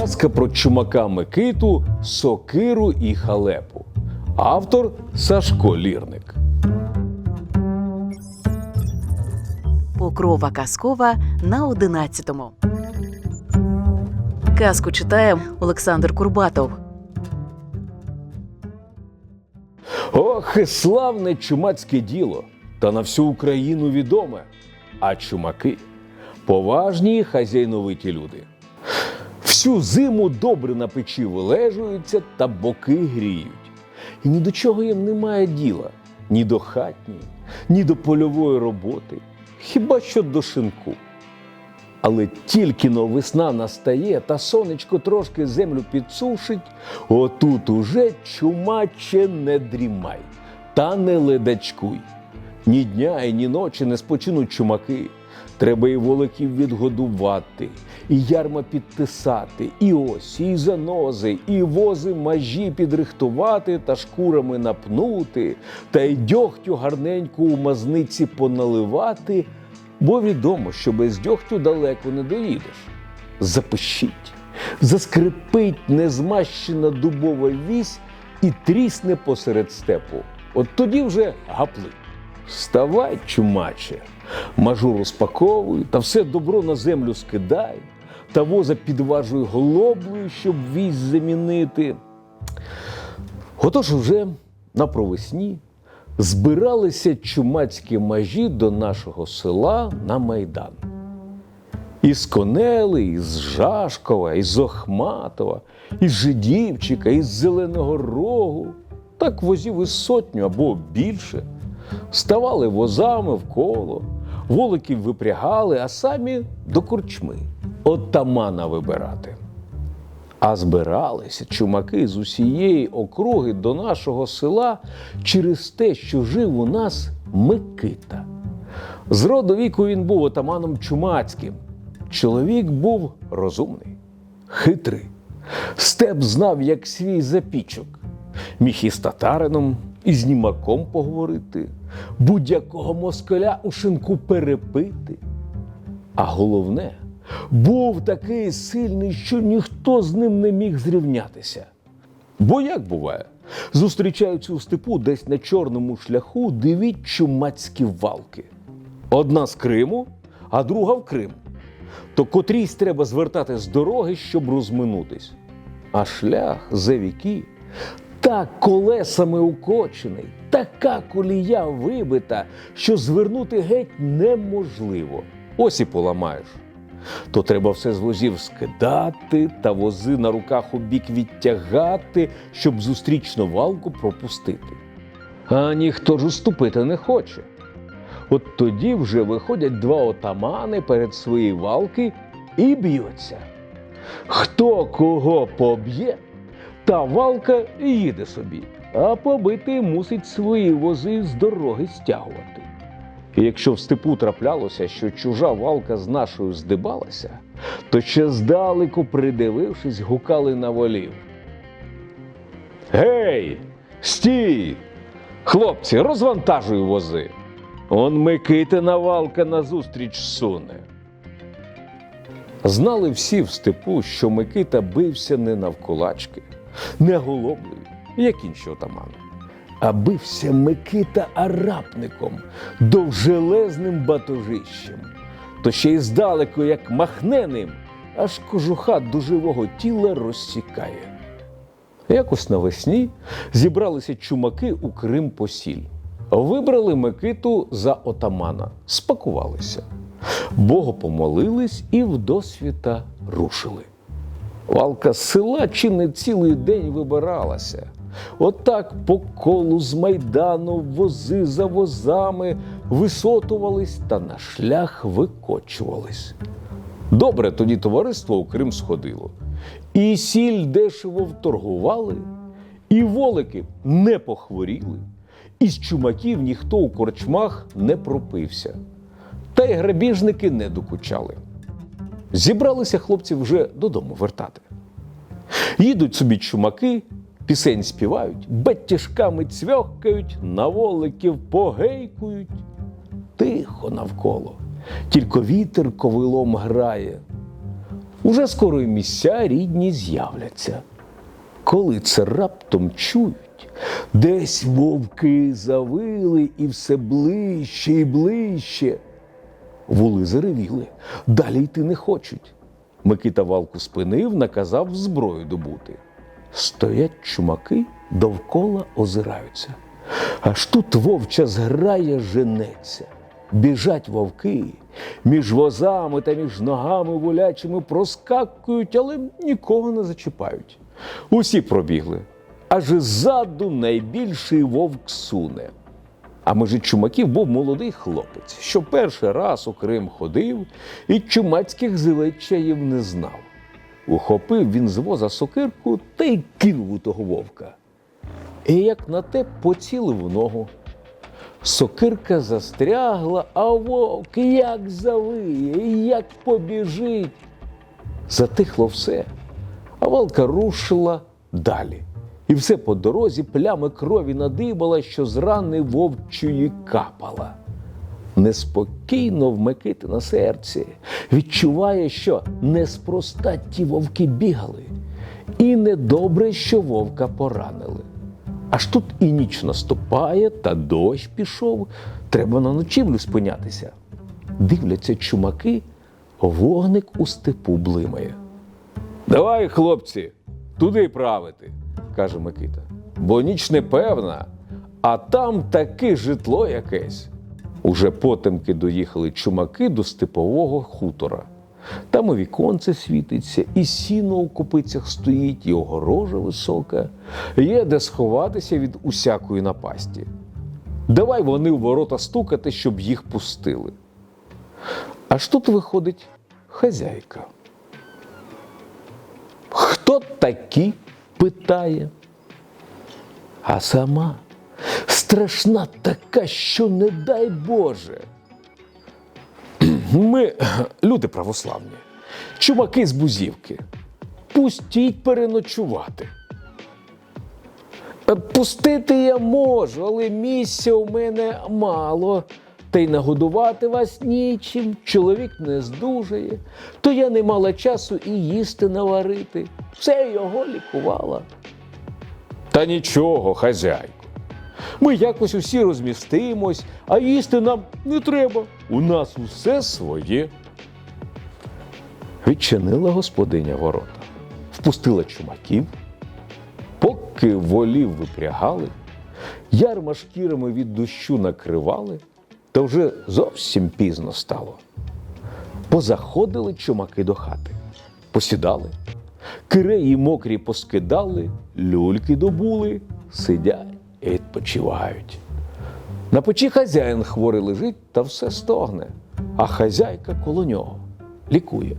Казка про чумака Микиту, Сокиру і Халепу. Автор Сашко Лірник. Покрова казкова на одинадцятому. Казку читає Олександр Курбатов. Ох, і славне чумацьке діло, та на всю Україну відоме. А чумаки поважні хазяйновиті люди. Всю зиму добре на печі вилежуються та боки гріють. І ні до чого їм немає діла, ні до хатньої, ні до польової роботи, хіба що до шинку. Але тільки но весна настає та сонечко трошки землю підсушить, отут уже чумаче не дрімай та не ледачкуй. Ні дня і ні ночі не спочинуть чумаки. Треба і волоків відгодувати, і ярма підтисати, і осі, і занози, і вози majі підрихтувати та шкурами напнути, та й дьогтю гарненьку у мазниці поналивати, бо відомо, що без дьогтю далеко не доїдеш. Запишіть, заскрипить незмащена дубова вісь і трісне посеред степу. От тоді вже гапли. Вставай, чумаче, мажу розпаковуй, та все добро на землю скидай, та воза підважуй голоблею, щоб вісь замінити. Отож уже на провесні збиралися чумацькі мажі до нашого села на Майдан. Із Конели, із Жашкова, із Охматова, із Жидівчика, із Зеленого Рогу. Так возів із сотню або більше. Ставали возами в коло, воликів випрягали, а самі до корчми отамана вибирати. А збиралися чумаки з усієї округи до нашого села через те, що жив у нас Микита. З роду віку він був отаманом чумацьким. Чоловік був розумний, хитрий. Степ знав, як свій запічок. Міг із татарином, і з німаком поговорити, будь-якого москаля у шинку перепити. А головне, був такий сильний, що ніхто з ним не міг зрівнятися. Бо як буває, зустрічаються у степу десь на чорному шляху дивіть чумацькі валки. Одна з Криму, а друга в Крим. То котрійсь треба звертати з дороги, щоб розминутись. А шлях за віки так колесами укочений, така колія вибита, що звернути геть неможливо. Ось і поламаєш. То треба все з возів скидати та вози на руках у бік відтягати, щоб зустрічну валку пропустити. А ніхто ж уступити не хоче. От тоді вже виходять два отамани перед свої валки і б'ються. Хто кого поб'є, та валка їде собі, а побитий мусить свої вози з дороги стягувати. І якщо в степу траплялося, що чужа валка з нашою здибалася, то ще здалеку придивившись, гукали на волів. Гей, стій! Хлопці, розвантажуй вози. Он Микитина валка назустріч суне. Знали всі в степу, що Микита бився не навкулачки, не голоблею, як інші отамани, а бився Микита арапником, довжелезним батожищем. То ще й здалеку, як махне ним, аж кожуха до живого тіла розсікає. Якось навесні зібралися чумаки у Крим посіль. Вибрали Микиту за отамана, спакувалися. Богу помолились і вдосвіта рушили. Валка села чи не цілий день вибиралася. Отак по колу з майдану вози за возами висотувались та на шлях викочувались. Добре тоді товариство у Крим сходило. І сіль дешево вторгували, і волики не похворіли, і з чумаків ніхто у корчмах не пропився. Та й грабіжники не докучали. Зібралися хлопці вже додому вертати. Їдуть собі чумаки, пісень співають, батіжками цвьохкають, на воликів погейкують. Тихо навколо, тільки вітер ковилом грає. Уже скоро й місця рідні з'являться. Коли це раптом чують, десь вовки завили і все ближче і ближче. Воли заревіли, далі йти не хочуть. Микита валку спинив, наказав зброю добути. Стоять чумаки, довкола озираються. Аж тут вовча зграя женеться. Біжать вовки, між возами та між ногами волячими проскакують, але нікого не зачіпають. Усі пробігли, аж ззаду найбільший вовк суне. А межі чумаків був молодий хлопець, що перший раз у Крим ходив і чумацьких звичаїв не знав. Ухопив він з воза сокирку та й кинув у того вовка. І як на те поцілив в ногу. Сокирка застрягла, а вовк як завиє, як побіжить. Затихло все, а валка рушила далі. І все по дорозі плями крові надибала, що з рани вовчої капала. Неспокійно в Микити на серці відчуває, що неспроста ті вовки бігали, і недобре, що вовка поранили. Аж тут і ніч наступає, та дощ пішов, треба на ночівлю спинятися. Дивляться чумаки, вогник у степу блимає. Давай, хлопці, туди правити, каже Микита. Бо ніч непевна, а там таке житло якесь. Уже потемки доїхали чумаки до степового хутора. Там і віконце світиться, і сіно у копицях стоїть, і огорожа висока. Є де сховатися від усякої напасті. Давай вони в ворота стукати, щоб їх пустили. Аж тут виходить хазяйка. Хто такі? Питає. А сама страшна така, що не дай Боже. Ми люди православні, чумаки з бузівки. Пустіть переночувати. Е, Пустити я можу, але місця у мене мало. Та й нагодувати вас нічим, чоловік не здужає, то я не мала часу і їсти наварити. Все його лікувала. Та нічого, хазяйко. Ми якось усі розмістимось, а їсти нам не треба. У нас усе своє. Відчинила господиня ворота, впустила чумаків, поки волів випрягали, ярма шкірами від дощу накривали, та вже зовсім пізно стало. Позаходили чумаки до хати, посідали, киреї мокрі поскидали, люльки добули, сидять і відпочивають. На печі хазяїн хворий лежить та все стогне, а хазяйка коло нього лікує.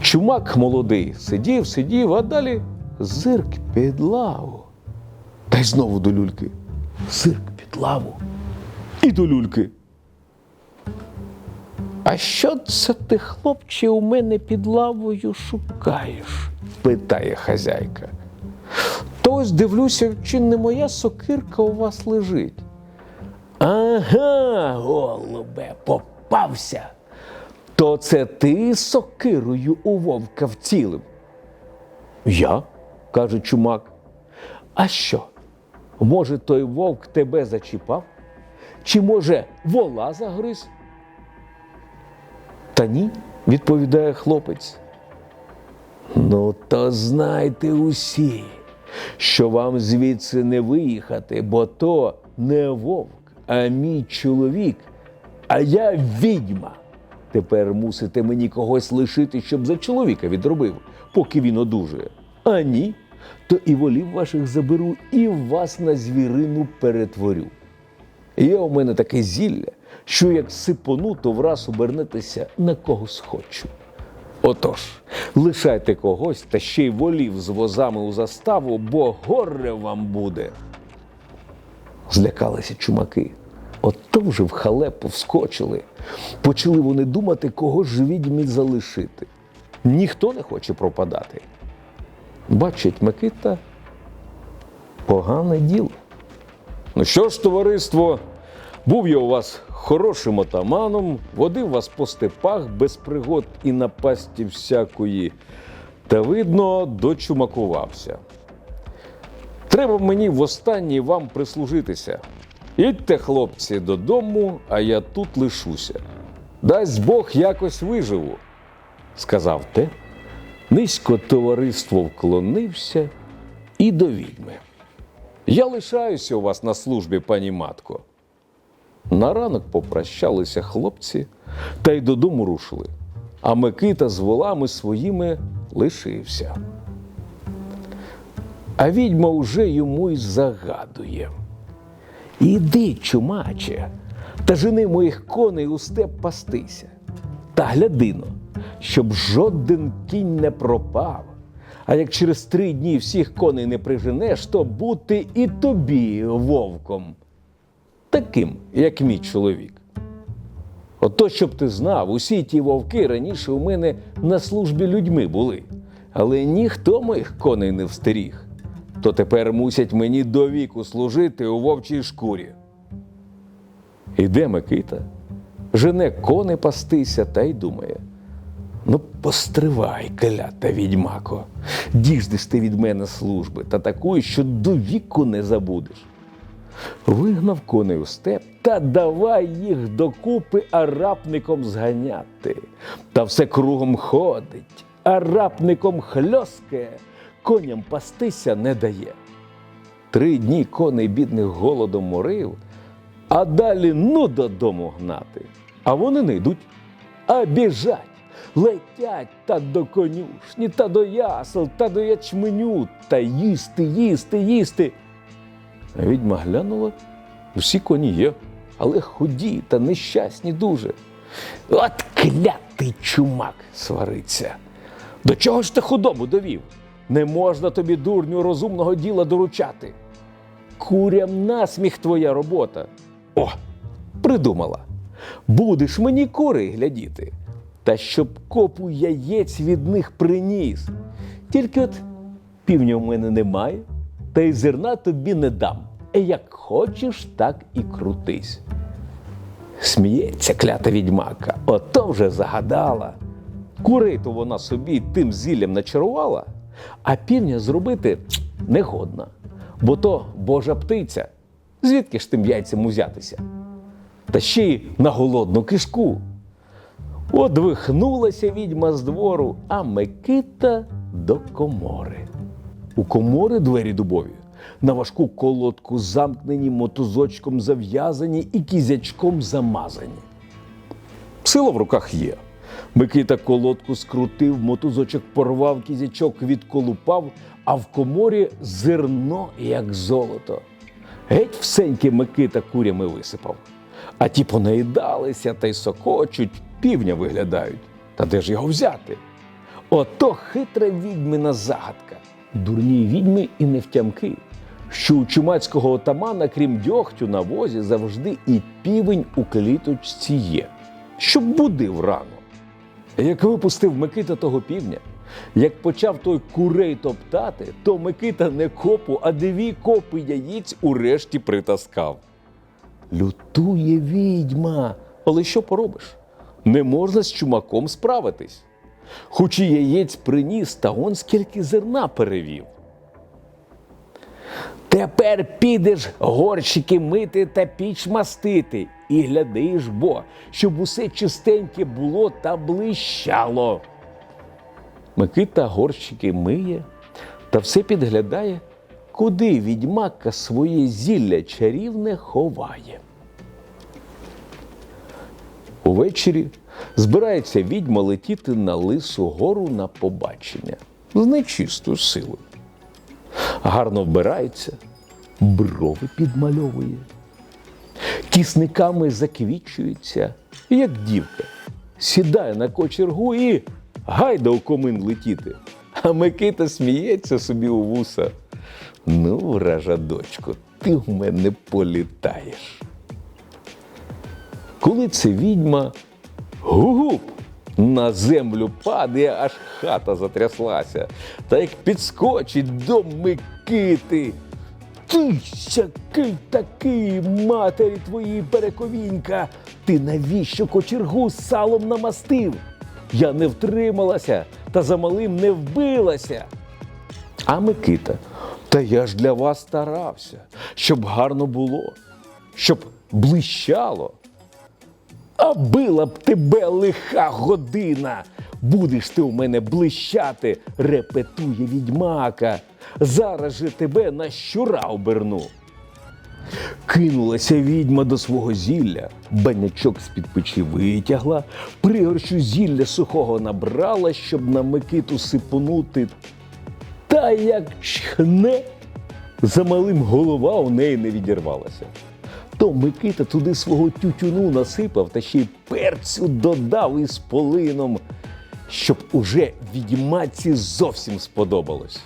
Чумак молодий сидів, сидів, а далі зирк під лаву. Та й знову до люльки. Зирк під лаву. І до люльки. А що це ти, хлопче, у мене під лавою шукаєш? питає хазяйка. То ось дивлюся, чи не моя сокирка у вас лежить. Ага, голубе, попався. То це ти сокирою у вовка вцілив? Я, каже чумак. А що? Може, той вовк тебе зачіпав? Чи може вола загриз? Та ні, відповідає хлопець. Ну, то знайте усі, що вам звідси не виїхати, бо то не вовк, а мій чоловік, а я відьма. Тепер мусите мені когось лишити, щоб за чоловіка відробив, поки він одужує. А ні, то і волів ваших заберу, і вас на звірину перетворю. Є у мене таке зілля, що як сипону, то враз обернетеся на кого схочу. Отож, лишайте когось та ще й волів з возами у заставу, бо горе вам буде. Злякалися чумаки. Ото вже в халепу вскочили. Почали вони думати, кого ж відьмі залишити. Ніхто не хоче пропадати. Бачить Микита погане діло. Ну що ж, товариство, був я у вас хорошим отаманом, водив вас по степах без пригод і напасті всякої, та, видно, дочумакувався. Треба мені востаннє вам прислужитися. Ідьте, хлопці, додому, а я тут лишуся. Дасть Бог якось виживу, сказав те. Низько товариство вклонився і до відьми. Я лишаюся у вас на службі, пані матко. На ранок попрощалися хлопці та й додому рушили, а Микита з волами своїми лишився. А відьма уже йому й загадує. Іди, чумаче, та жени моїх коней у степ пастися. Та глядино, щоб жоден кінь не пропав. А як через три дні всіх коней не приженеш, то бути і тобі вовком, таким, як мій чоловік. Ото, щоб ти знав, усі ті вовки раніше у мене на службі людьми були, але ніхто моїх коней не встеріг. То тепер мусять мені до віку служити у вовчій шкурі. Іде Микита, жене кони пастися та й думає. Ну, постривай, клята відьмако, діждеш ти від мене служби та такої, що до віку не забудеш. Вигнав коней у степ та давай їх докупи арапником зганяти. Та все кругом ходить, арапником хльоскає, коням пастися не дає. Три дні коней бідних голодом морив, а далі ну додому гнати. А вони не йдуть, а біжать, летять та до конюшні, та до ясел, та до ячменю, та їсти, їсти, їсти. Відьма глянула, усі коні є, але худі та нещасні дуже. От клятий чумак свариться. До чого ж ти худобу довів? Не можна тобі, дурню, розумного діла доручати. Курям насміх твоя робота. О, придумала. Будеш мені кури глядіти, та щоб копу яєць від них приніс. Тільки от півня в мене немає, та й зерна тобі не дам. Е, Як хочеш, так і крутись. Сміється клята відьмака, ото вже загадала. Курей то вона собі тим зіллям начарувала, а півня зробити не годна, бо то божа птиця. Звідки ж тим яйцям узятися? Та ще й на голодну кишку. От вихнулася відьма з двору, а Микита до комори. У комори двері дубові, на важку колодку замкнені, мотузочком зав'язані і кізячком замазані. Сила в руках є. Микита колодку скрутив, мотузочок порвав, кізячок відколупав, а в коморі зерно, як золото. Геть всеньке Микита курями висипав. А ті понаїдалися та й сокочуть, півня виглядають. Та де ж його взяти? Ото хитра відьмина загадка. Дурні відьми і невтямки, що у чумацького отамана, крім дьогтю на возі, завжди і півень у кліточці є, щоб будив рано. Як випустив Микита того півня, як почав той курей топтати, то Микита не копу, а дві копи яєць урешті притаскав. Лютує відьма, але що поробиш? Не можна з чумаком справитись. Хоч і яєць приніс, та он скільки зерна перевів. Тепер підеш горщики мити та піч мастити, і глядиш бо, щоб усе чистеньке було та блищало. Микита горщики миє та все підглядає, куди відьмака своє зілля чарівне ховає. Увечері збирається відьма летіти на лису гору на побачення з нечистою силою. Гарно вбирається, брови підмальовує, кісниками заквічується, як дівка, сідає на кочергу і гайда у комин летіти. А Микита сміється собі у вуса. Ну, вража дочко, ти в мене політаєш. Коли це відьма гугуп на землю падає, аж хата затряслася, та як підскочить до Микити. Ти сякий такий матері твої перековінька, ти навіщо кочергу з салом намастив? Я не втрималася та за малим не вбилася. А Микита, та я ж для вас старався, щоб гарно було, щоб блищало. А била б тебе лиха година. Будеш ти у мене блищати, репетує відьмака. Зараз же тебе на щура оберну. Кинулася відьма до свого зілля, банячок з-під печі витягла, пригорщу зілля сухого набрала, щоб на Микиту сипонути. Та як чхне, за малим голова у неї не відірвалася. То Микита туди свого тютюну насипав та ще й перцю додав із полином, щоб уже відьмаці зовсім сподобалось.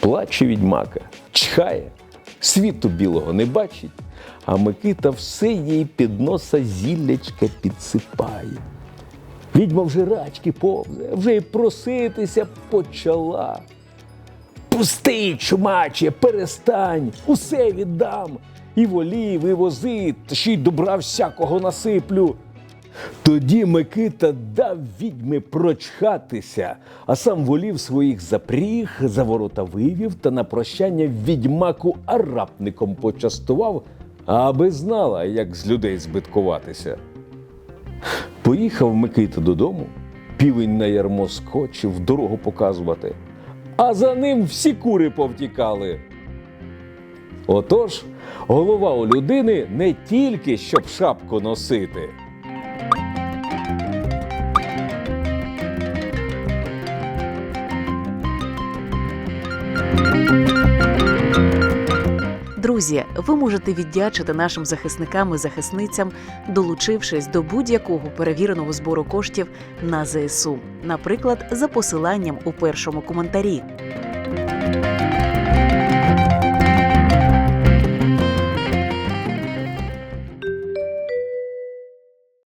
Плаче відьмака, чхає, світу білого не бачить, а Микита все їй під носа зіллячка підсипає. Відьма вже рачки повзе, вже й проситися почала. Пусти, чумаче, перестань, усе віддам. І волів, і вози, та ще й добра всякого насиплю. Тоді Микита дав відьми прочхатися, а сам волів своїх запріг, за ворота вивів та на прощання відьмаку арапником почастував, аби знала, як з людей збиткуватися. Поїхав Микита додому, півень на ярмо скочив дорогу показувати, а за ним всі кури повтікали. Отож, голова у людини не тільки щоб шапку носити. Друзі, ви можете віддячити нашим захисникам і захисницям, долучившись до будь-якого перевіреного збору коштів на ЗСУ, наприклад, за посиланням у першому коментарі.